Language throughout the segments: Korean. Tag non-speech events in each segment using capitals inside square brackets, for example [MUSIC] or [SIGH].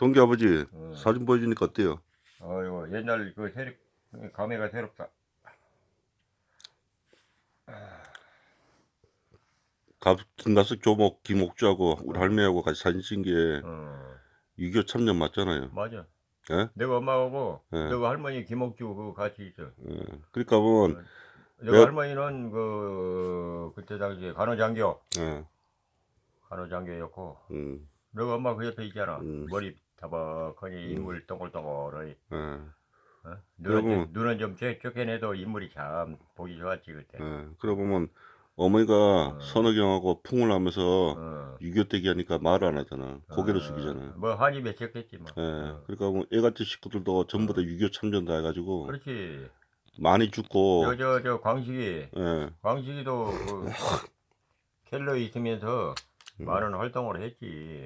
동기 아버지 어. 사진 보여주니까 어때요? 어이구 옛날 그 세력 감회가 새롭다. 김가숙 조목 김옥주하고 우리 할머니하고 같이 사진 찍은 게 어 6.25 참전 맞잖아요. 맞아. 예? 내가 엄마하고 예. 너가 할머니 김옥주 그 같이 있어. 예. 그러니까 보면 내가 여- 할머니는 그 그때 당시에 간호장교 예. 간호장교였고 음, 너가 엄마 그 옆에 있잖아. 음. 머리 타박하니 인물 동글동글하니 예. 어? 눈은, 그리고- 좀, 눈은 좀 쬐- 쫓겨내도 인물이 참 보기 좋았지 그때. 예. 그러고 보면 어머니가 어. 선호경하고 풍을 하면서 어. 6.25 때기 하니까 말을 안 하잖아. 고개를 어, 숙이잖아. 뭐 한이 맺혔겠지 뭐. 예. 어. 그러니까 뭐 애같은 식구들도 전부 다6.25 참전 다 해가지고 그렇지. 많이 죽고 저 저 저 광식이 예. 광식이도 그 [LAUGHS] 켈러에 있으면서 음. 많은 활동을 했지.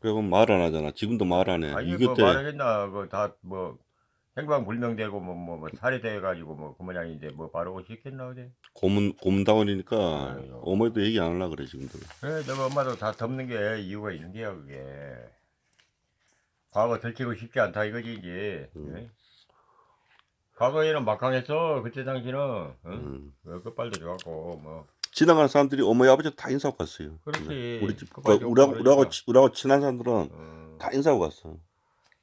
그리고 말안 하잖아. 지금도 말 안 해. 아니 6.25그때 말하겠나 그다뭐 행방불명되고 뭐 뭐 뭐 살해돼 가지고 뭐그 모양인데 뭐 바르고 싶겠나 어디? 고문 고문다원이니까. 어머니도 얘기 안 하려 그래 지금도. 그래 내가 엄마도 다 덮는 게 이유가 있는 게야 그게. 과거 들키고 싶지 않다 이거지 이제. 음. 예? 과거에는 막강했어 그때 당시는 응? 음. 그 끝발도 좋았고 뭐 지나가는 사람들이 어머니 아버지 다 인사하고 갔어요. 그렇지. 우리 집 그거 그 우리하고 그러니까. 우리하고 치- 우리하고 친한 사람들은 어. 다 인사하고 갔어.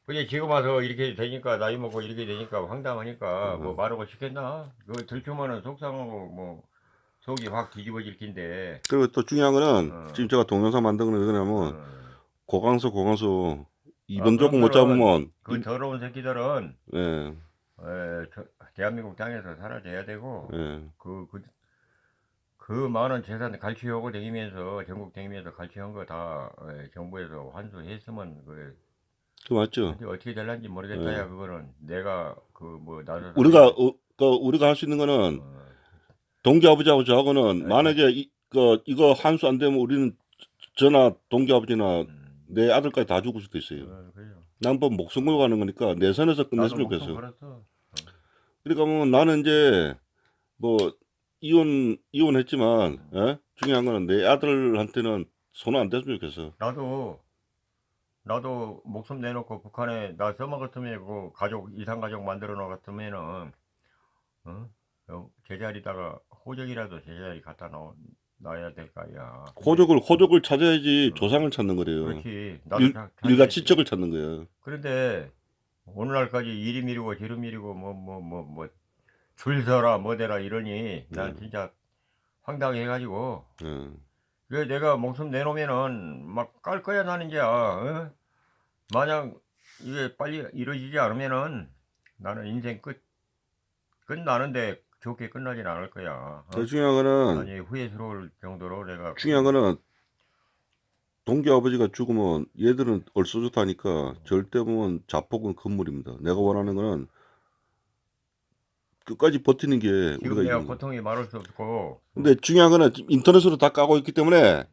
근데 지금 와서 이렇게 되니까 나이 먹고 이렇게 되니까 황당하니까 음. 뭐 말하고 싶겠나? 그거 들키면은 속상하고 뭐 속이 확 뒤집어질 낀데. 그리고 또 중요한 거는 어. 지금 제가 동영상 만든 거는 왜 그러냐면 어. 고강수 고강수 이번 아, 조금 못 그런 잡으면 그 더러운 새끼들은 예, 에, 저, 대한민국 땅에서 사라져야 되고 예. 그, 그, 그 많은 재산 갈취하고 다니면서 전국 다니면서 갈취한 거 다 정부에서 환수했으면 그그 맞죠? 어떻게 될란지 모르겠다 야 그거는 내가 그 뭐 나서 네. 우리가 어, 그 우리가 할 수 있는 거는 어, 동기 아버지하고 저하고는 네. 만약에 이, 그 이거 환수 안 되면 우리는 저나 동기 아버지나 음, 내 아들까지 다 죽을 수도 있어요. 어. 난뭐 목숨 걸고 가는 거니까 내 선에서 끝냈으면 목숨 좋겠어. 걸었어. 그러니까 뭐 나는 이제 뭐 이혼 이혼했지만 예? 중요한 거는 내 아들한테는 손안 댔으면 좋겠어. 나도 나도 목숨 내놓고 북한에 나 써먹었으면 그 가족 이상 가족 만들어 놓았으면은 어? 어, 제자리다가 호적이라도 제자리 갖다 놓 놔야 될 거야. 호적을 호적을 찾아야지 어. 조상을 찾는 거래요. 그렇지. 나도 일- 일가. 친척을 찾는 거예요. 그런데 오늘날까지 이리 미루고 저리 미루고 뭐 뭐 뭐 뭐 줄 서라 뭐대라 이러니 난 음. 진짜 황당해가지고 예. 그 내가 목숨 내놓으면은 막 깔 거야 나는 이제 어? 만약 이게 빨리 이루어지지 않으면은 나는 인생 끝 끝나는데 좋게 끝나진 않을 거야. 어? 더 중요한 거는 아니 후회스러울 정도로 내가 중요한 거는 동기 아버지가 죽으면 얘들은 얼쏘 좋다니까 절대 보면 자폭은 건물입니다. 내가 원하는 거는 끝까지 버티는 게 지금 우리가 내가 거. 고통이 말할 수 없고 근데 중요한 거는 지금 인터넷으로 다 까고 있기 때문에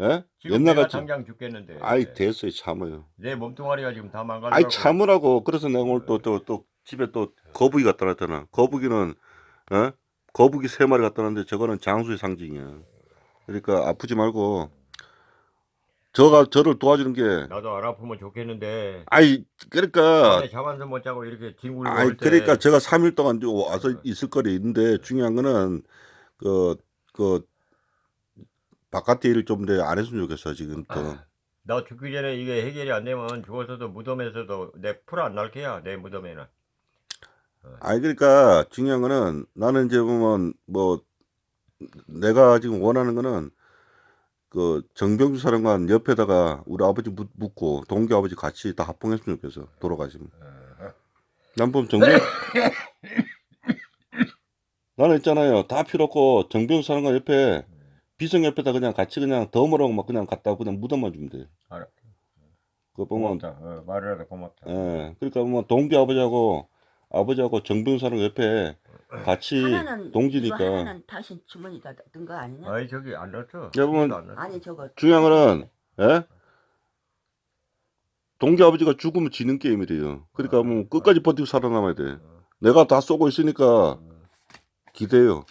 예? 지금 옛날 내가 같이 당장 죽겠는데 아이 됐어요 참아요. 내 몸뚱아리가 지금 다 망가져. 아이 참으라고 그래서 내가 오늘 또 또 또 집에 또 거북이 갖다 놨잖아. 거북이는 어? 거북이 세 마리 갖다 놨는데 저거는 장수의 상징이야. 그러니까 아프지 말고 저가 저를 도와주는 게 나도 안 아프면 좋겠는데 아이 그러니까 밤에 잠 한숨 못 자고 이렇게 뒹굴고 아이 올 때. 그러니까 제가 3일 동안 좀 와서 어. 있을 거리 있는데 중요한 거는 그 그 바깥에 일을 좀더안 했으면 좋겠어 지금 또. 나 죽기 전에 이게 해결이 안 되면 죽어서도 무덤에서도 내 풀 안 날 게야 내 무덤에는. 아니 그러니까 중요한 거는 나는 이제 보면 뭐 내가 지금 원하는 거는 그 정병주 사령관 옆에다가 우리 아버지 묻- 묻고 동기 아버지 같이 다 합봉했으면 좋겠어 돌아가시면 난 보면 정병 [LAUGHS] 나는 있잖아요 다 필요 없고 정병주 사령관 옆에 비성 옆에다 그냥 같이 그냥 덤으라고 막 그냥 갖다 그냥 묻어만 주면 돼 알아. 그거 보면 고맙다. 어, 말이라도 고맙다. 예 그러니까 뭐 동기 아버지하고 아버지하고 정병주 사령관 옆에 같이 하나는 동지니까 하나는 다시 주머니다 든거 아니냐? 아이 저기 안 넣었어. 여러분, 하나도 안 넣었어. 아니 저거 중요한 거는 예? 동기 아버지가 죽으면 지는 게임이래요. 그러니까 뭐 끝까지 버티고 살아남아야 돼. 내가 다 쏘고 있으니까 어, 기대요.